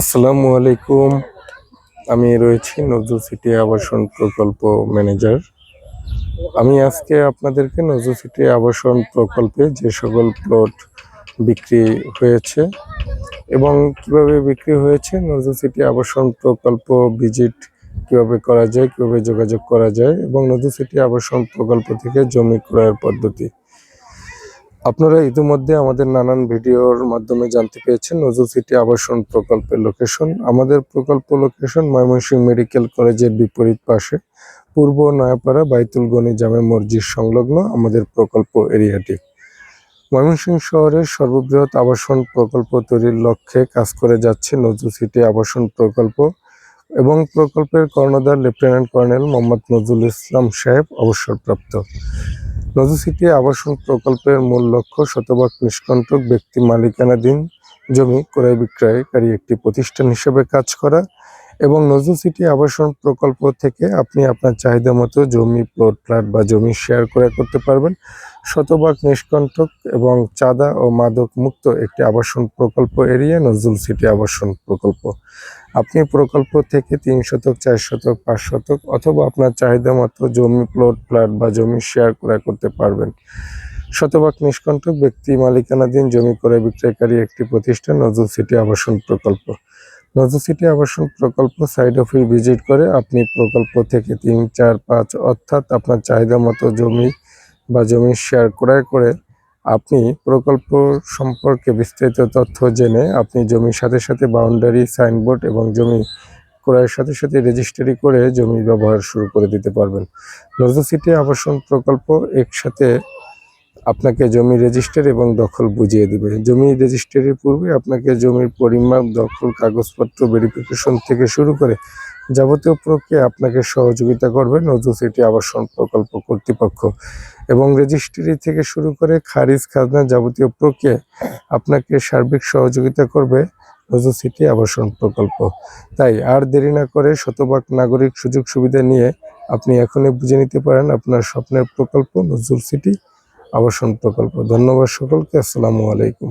আসসালামু আলাইকুম। আমি রয়েছি নজরুল সিটি আবাসন প্রকল্প ম্যানেজার। আমি আজকে আপনাদেরকে নজরুল সিটি আবাসন প্রকল্পে যে সকল প্লট বিক্রি হয়েছে এবং কীভাবে বিক্রি হয়েছে, নজরুল সিটি আবাসন প্রকল্প ভিজিট কীভাবে করা যায়, কীভাবে যোগাযোগ করা যায় এবং নজরুল সিটি আবাসন প্রকল্প থেকে জমি ক্রয়ের পদ্ধতি আপনারা ইতিমধ্যে আমাদের নানান ভিডিওর মাধ্যমে জানতে পেরেছেন নজরুল সিটি আবাসন প্রকল্পের লোকেশন আমাদের প্রকল্প লোকেশন ময়মনসিংহ মেডিকেল কলেজের বিপরীত পাশে। পূর্ব নয়াপাড়া বাইতুল গনি জামে মসজিদ সংলগ্ন আমাদের প্রকল্প এরিয়াটি। ময়মনসিংহ শহরের সর্ববৃহৎ আবাসন প্রকল্প তৈরির লক্ষ্যে কাজ করে যাচ্ছে নজরুল সিটি আবাসন প্রকল্প এবং প্রকল্পের কর্ণধার লেফটেন্যান্ট কর্নেল মোহাম্মদ নজরুল ইসলাম সাহেব অবসরপ্রাপ্ত। নজরুল সিটি আবাসন প্রকল্পের মূল লক্ষ্য শতভাগ নিষ্কণ্টক ব্যক্তি মালিকানাধীন জমি ক্রয় বিক্রয়কারী একটি প্রতিষ্ঠান হিসেবে কাজ করা এবং নজরুল সিটি আবাসন প্রকল্প থেকে আপনি আপনার চাহিদা মতো জমি প্লট ফ্ল্যাট বা জমি শেয়ার ক্রয় করতে পারবেন। শতভাগ নিষ্কণ্টক এবং চাঁদা ও মাদক মুক্ত একটি আবাসন প্রকল্প এরিয়া নজরুল সিটি আবাসন প্রকল্প। আপনি প্রকল্প থেকে তিন শতক, চার শতক, পাঁচ শতক অথবা আপনার চাহিদা মতো জমি প্লট ফ্ল্যাট বা জমি শেয়ার ক্রয় করতে পারবেন। শতভাগ নিষ্কণ্টক ব্যক্তি মালিকানাধীন জমি ক্রয় বিক্রয়কারী একটি প্রতিষ্ঠান নজরুল সিটি আবাসন প্রকল্প। নজরুল সিটি আবাসন প্রকল্প সাইড অফিস ভিজিট করে আপনি প্রকল্প থেকে তিন, চার, পাঁচ, অর্থাৎ আপনার চাহিদা মতো জমি বা জমি শেয়ার ক্রয় করে আপনি প্রকল্প সম্পর্কে বিস্তারিত তথ্য জেনে আপনি জমির সাথে সাথে বাউন্ডারি সাইনবোর্ড এবং জমি ক্রয়ের সাথে সাথে রেজিস্ট্রি করে জমি ব্যবহার শুরু করে দিতে পারবেন। নজরুল সিটি আবাসন প্রকল্প একসাথে আপনাকে জমি রেজিস্টার এবং দখল বুঝিয়ে দেবে। জমি রেজিস্ট্রির পূর্বে আপনাকে জমির পরিমাপ দখল, কাগজপত্র ভেরিফিকেশন থেকে শুরু করে যাবতীয় প্রক্রিয়া আপনাকে সহযোগিতা করবে নজরুল সিটি আবাসন প্রকল্প কর্তৃপক্ষ। এবং রেজিস্ট্রি থেকে শুরু করে খারিজ খাজনা যাবতীয় প্রক্রিয়া আপনাকে সার্বিক সহযোগিতা করবে নজরুল সিটি আবাসন প্রকল্প। তাই আর দেরি না করে শতভাগ নাগরিক সুযোগ সুবিধা নিয়ে আপনি এখনই বুঝে নিতে পারেন আপনার স্বপ্নের প্রকল্প নজরুল সিটি আবাসন প্রকল্প। ধন্যবাদ সকলকে আসসালামু আলাইকুম।